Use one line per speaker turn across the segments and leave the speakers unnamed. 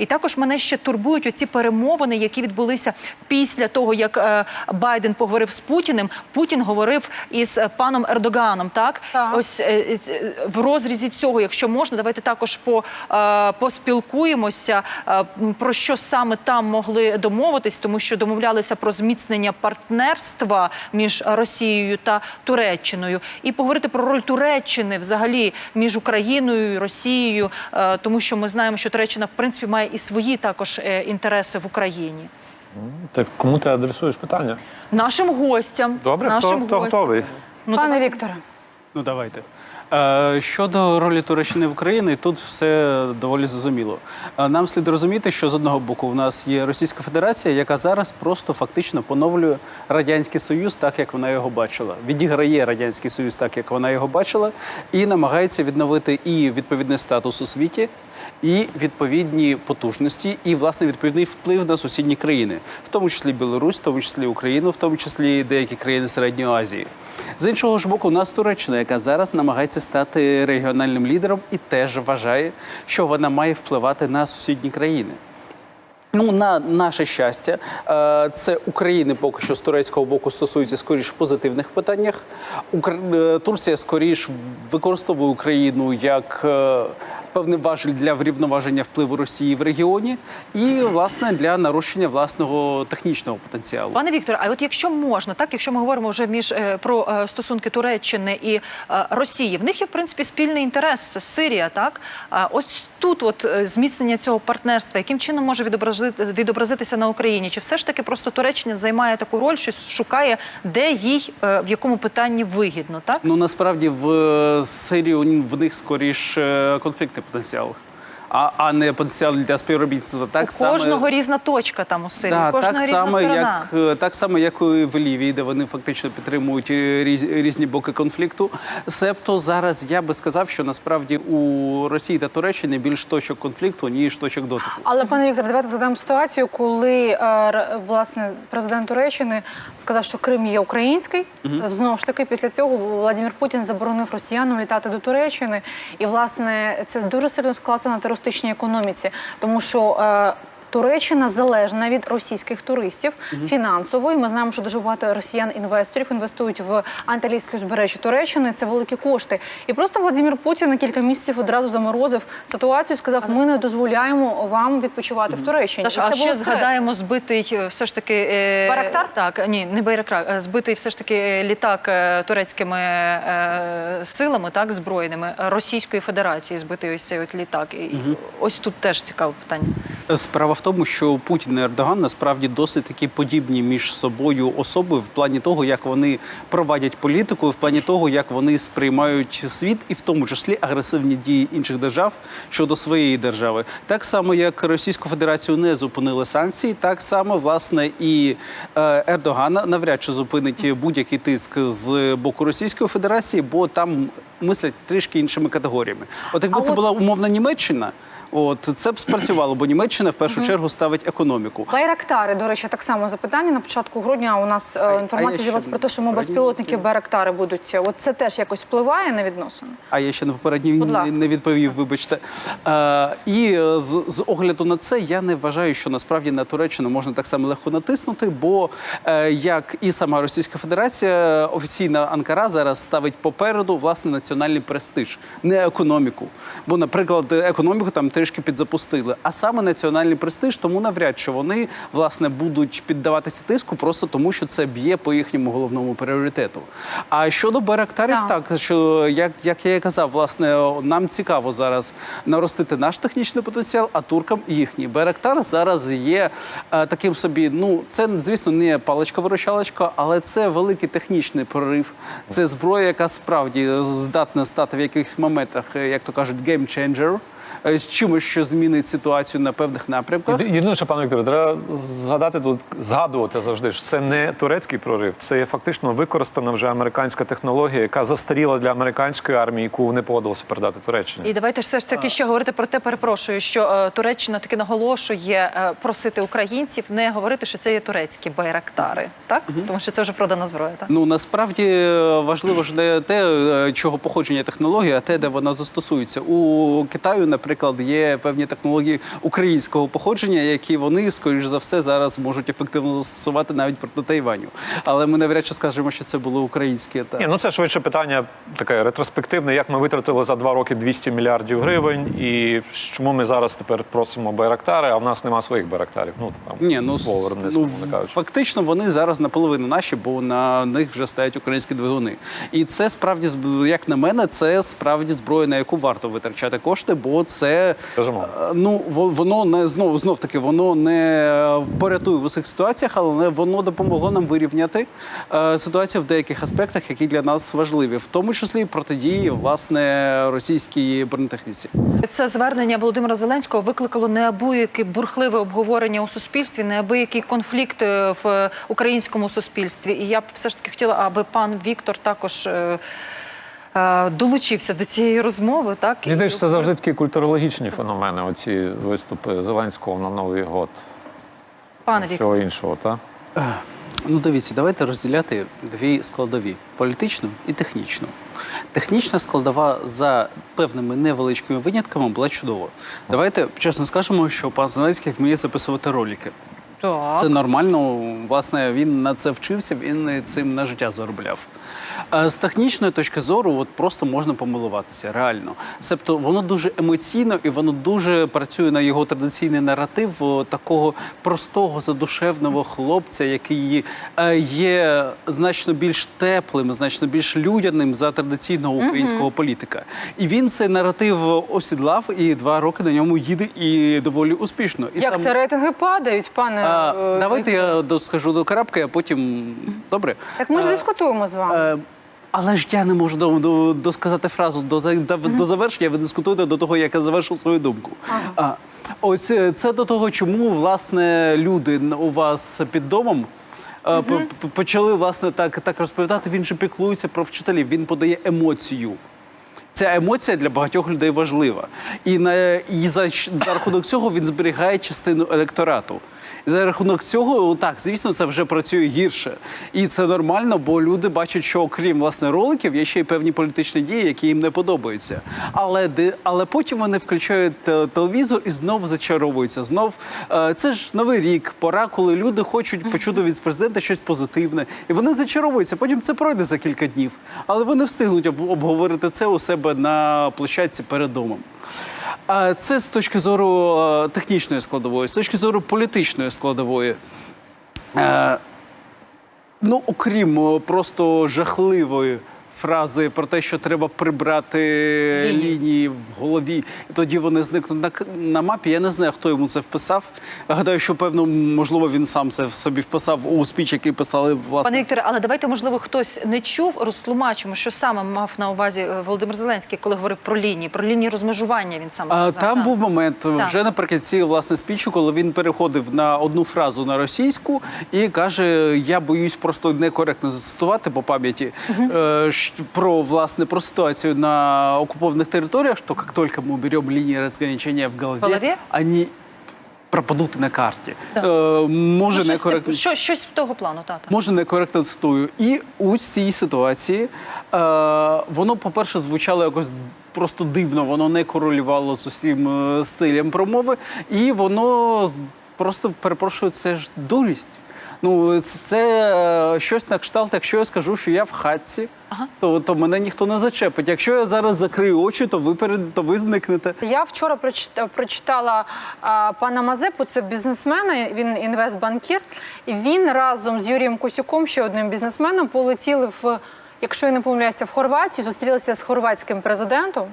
І також мене ще турбують оці перемовини, які відбулися після того, як е, Байден поговорив з Путіним. Путін говорив із е, паном Ердоганом. Так,
Так.
ось е, в розрізі цього, якщо можна, давайте також по, поспілкуємося про що саме там могли домовитись, тому що домовлялися про зміцнення партнерства між Росією та Туреччиною, і поговорити про роль Туреччини взагалі між Україною і Росією, тому що ми знаємо, що Туреччина в принципі має і свої також е, інтереси в Україні.
Так кому ти адресуєш питання?
Нашим гостям,
Добре, хто,
нашим
хто
гостям.
готовий?
Ну,
Пане
давай.
Вікторе,
Ну давайте. Е, Щодо ролі Туреччини в Україні, тут все доволі зрозуміло. Е, Нам слід розуміти, що з одного боку в нас є Російська Федерація, яка зараз просто фактично поновлює радянський союз, так як вона його бачила, відіграє радянський союз, так як вона його бачила, і намагається відновити і відповідний статус у світі, і відповідні потужності, і власне відповідний вплив на сусідні країни, в тому числі Білорусь, в тому числі Україну, в тому числі деякі країни Середньої Азії. З іншого ж боку, у нас Туреччина, яка зараз намагається стати регіональним лідером і теж вважає, що вона має впливати на сусідні країни. Ну, на наше щастя, е, це України поки що з турецького боку стосується скоріш в позитивних питаннях. Е, Турція скоріш використовує Україну як е, певний важель для врівноваження впливу Росії в регіоні і, власне, для нарощення власного технічного потенціалу.
Пане Вікторе, а от якщо можна, так якщо ми говоримо вже між е, про е, стосунки Туреччини і е, Росії, в них є в принципі спільний інтерес Сирія, так ось тут, от е, зміцнення цього партнерства, яким чином може відобразити відобразитися на Україні? Чи все ж таки просто Туреччина займає таку роль, що шукає, де їй е, в якому питанні вигідно, так?
Ну насправді в е, Сирії в них скоріш конфліктний потенціал, а, а не потенціал для співробітництва. Так
у
само
кожного різна точка там у Сирії,
Да,
у кожного
так
різна
само,
сторона.
як е, так само, як і в Лівії, де вони фактично підтримують різ, різні боки конфлікту. Себто зараз я би сказав, що насправді у Росії та Туреччини більш точок конфлікту ніж точок дотику.
але пане Вікторе, давайте згадаємо ситуацію, коли е, власне президент Туреччини сказав, що Крим є український. Знову ж таки, після цього Владимир Путін заборонив росіянам літати до Туреччини, і власне це дуже сильно склалося на терористичній економіці, тому що. Е, Туреччина залежна від російських туристів фінансово. І ми знаємо, що дуже багато росіян-інвесторів інвестують в антилійське узбережжя Туреччини. Це великі кошти. І просто Владимир Путін на кілька місяців одразу заморозив ситуацію. і Сказав: ми не дозволяємо вам відпочивати в Туреччині.
А ще
стрес.
згадаємо збитий е, все ж таки е,
Байрактар?
Так, ні, не Байрактар, е, збитий все ж таки літак е, турецькими е, силами, так збройними е, Російської Федерації. Збитий ось цей от літак. І ось тут теж цікаве питання.
Справа в тому, що Путін і Ердоган насправді досить такі подібні між собою особи в плані того, як вони провадять політику, в плані того, як вони сприймають світ, і в тому числі агресивні дії інших держав щодо своєї держави. Так само, як Російську Федерацію не зупинили санкції, так само власне і е, Ердогана навряд чи зупинить будь-який тиск з боку Російської Федерації, бо там мислять трішки іншими категоріями. От якби
А
це
от-
була умовна Німеччина. От це б спрацювало, бо Німеччина в першу чергу ставить економіку.
Байрактари, до речі, так само запитання на початку грудня. У нас е,
а
інформація з'явилася про те, що ми безпілотники. Байрактари будуть. От це теж якось впливає на відносини.
А я ще на попередній
Будь ласка.
не відповів, вибачте. Е, і е, з, з огляду на це я не вважаю, що насправді на Туреччину можна так само легко натиснути, бо е, як і сама Російська Федерація, офіційна Анкара зараз ставить попереду власне національний престиж, не економіку. Бо, наприклад, економіку там трішки підзапустили, а саме національний престиж, тому навряд чи вони власне будуть піддаватися тиску просто тому, що це б'є по їхньому головному пріоритету. А щодо Байрактарів,
Так.
так що як, як я і казав, власне, нам цікаво зараз наростити наш технічний потенціал, а туркам їхній. Байрактар зараз є е, таким собі. Ну це звісно не паличка-виручалочка, але це великий технічний прорив. Це зброя, яка справді здатна стати в якихось моментах, е, як то кажуть, геймченджер. З чимось, що змінить ситуацію на певних напрямках.
Єди- Єдине, що пане Вікторе, треба згадати тут, згадувати завжди, що це не турецький прорив, це є фактично використана вже американська технологія, яка застаріла для американської армії, яку вони погодилися передати Туреччині.
І давайте ж все ж таки ще говорити про те, перепрошую, що е, Туреччина таки наголошує е, просити українців не говорити, що це є турецькі байрактари, так тому що це вже продана зброя. Так
Ну насправді е, важливо ж не те, е, чого походження технології, а те, де вона застосується. У Китаю, наприклад, наприклад, є певні технології українського походження, які вони, скоріш за все, зараз можуть ефективно застосувати навіть проти Тайваню. Але ми навряд чи скажемо, що це були українські та
Ні, ну це швидше питання таке ретроспективне. Як ми витратили за два роки 200 мільярдів гривень, і чому ми зараз тепер просимо байрактари, а в нас нема своїх байрактарів? Ну там
Ні, ну,
слово
ну
виробництво, мовно
фактично вони зараз наполовину наші, бо на них вже стоять українські двигуни. І це справді, як на мене, це справді зброя, на яку варто витрачати кошти, бо це
Безумовно.
е, ну воно не знов знов таки воно не е, порятує в усіх ситуаціях, але воно допомогло нам вирівняти е, ситуацію в деяких аспектах, які для нас важливі, в тому числі і протидії власне російській бронетехніці.
Це звернення Володимира Зеленського викликало неабияке бурхливе обговорення у суспільстві, неабиякий конфлікт е, в українському суспільстві. І я б все ж таки хотіла, аби пан Віктор також е, долучився до цієї розмови. Так
Мені здається, це завжди такі культурологічні феномени. Оці виступи Зеленського на Новий год,
пане Віктор.
всього іншого, так?
Ну, дивіться, давайте розділяти дві складові: політичну і технічну. Технічна складова за певними невеличкими винятками була чудова. Давайте чесно скажемо, що пан Зеленський вміє записувати ролики.
Так.
Це нормально. Власне, він на це вчився, він цим на життя заробляв. А З технічної точки зору, от просто можна помилуватися, реально. Себто воно дуже емоційно і воно дуже працює на його традиційний наратив такого простого, задушевного хлопця, який е, є значно більш теплим, значно більш людяним за традиційного українського політика. І він цей наратив осідлав і два роки на ньому їде і доволі успішно. І
Як
там-
це рейтинги падають, пане?
а,
е,
давайте я доскажу до крапки, а потім добре.
Так ми ж
Е,
дискутуємо з вами.
Е, але ж я не можу до, досказати фразу до, до, до завершення. Ви дискутуєте до того, як я завершив свою думку. А, ось е, це до того, чому власне люди у вас під домом. е, по- по- Почали власне так, так розповідати. Він же піклується про вчителів. Він подає емоцію. Ця емоція для багатьох людей важлива. І, на, і за, за рахунок цього він зберігає частину електорату. За рахунок цього, так, звісно, це вже працює гірше. І це нормально, бо люди бачать, що окрім власне роликів, є ще й певні політичні дії, які їм не подобаються. Але, де, але потім вони включають телевізор і знов зачаровуються. Знов е, це ж новий рік, пора, коли люди хочуть почути від президента щось позитивне. І вони зачаровуються. Потім це пройде за кілька днів. Але вони встигнуть об- обговорити це у себе на площадці перед домом. А це з точки зору е, технічної складової, з точки зору політичної складової. Е, Ну, окрім е, просто жахливої фрази про те, що треба прибрати
Лінії.
лінії в голові, і тоді вони зникнуть на, на мапі. Я не знаю, хто йому це вписав. Гадаю, що певно, можливо, він сам це в собі вписав у спіч, який писали власне.
Пане Вікторе, але давайте, можливо, хтось не чув, розтлумачимо, що саме мав на увазі е, Володимир Зеленський, коли говорив про лінії, про лінії розмежування. Він сам
А,
сказав.
там
так.
був момент вже наприкінці власне спічу, коли він переходив на одну фразу на російську і каже: Я боюсь просто некоректно зацитувати по пам'яті щ- про власне про ситуацію на окупованих територіях. Що як тільки ми беремо лінії розграничення в голові,
В голові?
вони пропадуть на карті.
Так.
Е, може
Ну, щось,
некоректно.
що, щось того плану, та, та.
Може, некоректно цитую. І у цій ситуації е, воно, по-перше, звучало якось просто дивно, воно не корелювало з усім е, стилем промови, і воно просто перепрошую, це ж дурість. Ну, це е, щось на кшталт, якщо я скажу, що я в хатці,
Ага.
то, то мене ніхто не зачепить. Якщо я зараз закрию очі, то ви перед то ви зникнете.
Я вчора прочита- прочитала а, пана Мазепу, це бізнесмен, він інвестбанкір. І він разом з Юрієм Косюком, ще одним бізнесменом, полетіли в, якщо я не помиляюся, в Хорватію, зустрілися з хорватським президентом.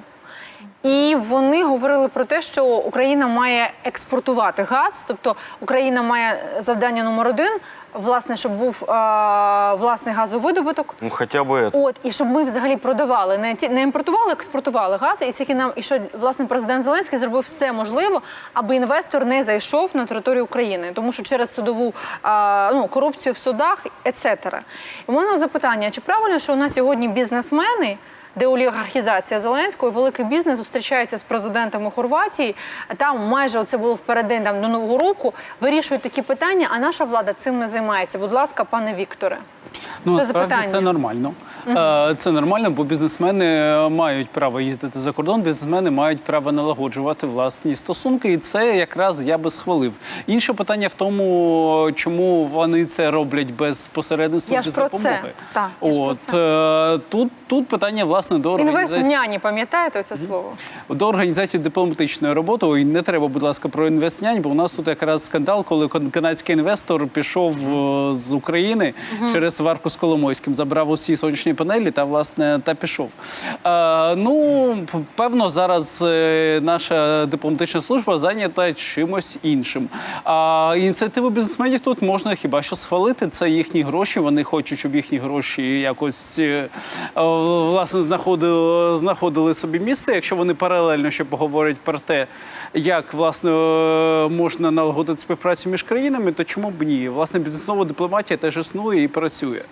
І вони говорили про те, що Україна має експортувати газ, тобто Україна має завдання номер один, власне, щоб був а, власний газовидобуток.
Ну хотя бы это.
От і щоб ми взагалі продавали, не ті не імпортували, а експортували газ, і скільки нам і що власне президент Зеленський зробив все можливе, аби інвестор не зайшов на територію України, тому що через судову а, ну корупцію в судах, ецетера. У мене запитання: чи правильно, що у нас сьогодні бізнесмени? деолігархізація Зеленського. і Великий бізнес зустрічається з президентами Хорватії. Там майже це було впередин там, до нового року. Вирішують такі питання. А наша влада цим не займається. Будь ласка, пане Вікторе.
Ну, насправді це нормально. Е, Це нормально, бо бізнесмени мають право їздити за кордон, бізнесмени мають право налагоджувати власні стосунки, і це якраз я би схвалив. Інше питання в тому, чому вони це роблять без посередництва,
Я
без
про
допомоги.
це. Так, я ж про
От
це.
е, тут, тут питання власне до організації.
Інвестняні, пам'ятаєте це слово?
До організації дипломатичної роботи Ой, не треба, будь ласка, про інвестнянь, бо у нас тут якраз скандал, коли кан- канадський інвестор пішов з України через варку з Коломойським, забрав усі сонячні панелі та власне та пішов. Е, ну певно, зараз е, наша дипломатична служба зайнята чимось іншим. А ініціативу бізнесменів тут можна хіба що схвалити. Це їхні гроші. Вони хочуть, щоб їхні гроші якось е, власне знаходили, знаходили собі місце. Якщо вони паралельно ще поговорять про те, як власне е, можна налагодити співпрацю між країнами, то чому б ні? Власне, бізнесова дипломатія теж існує і працює.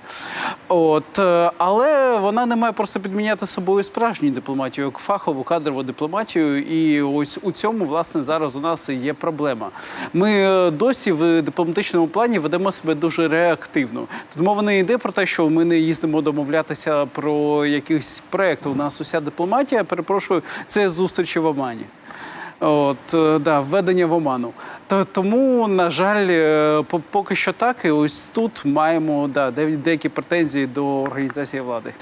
От, е, але вона не має просто підміняти собою справжню дипломатію, як фахову кадрову дипломатію. І ось у цьому власне зараз у нас є проблема. Ми е, досі в дипломатичному плані ведемо себе дуже реактивно. Тут мова не йде про те, що ми не їздимо домовлятися про якийсь проект. У нас уся дипломатія, перепрошую, це зустрічі в Омані. От е, да, введення в оману. Тому, на жаль, е, по- поки що так, і ось тут маємо да, де- деякі претензії до організації влади.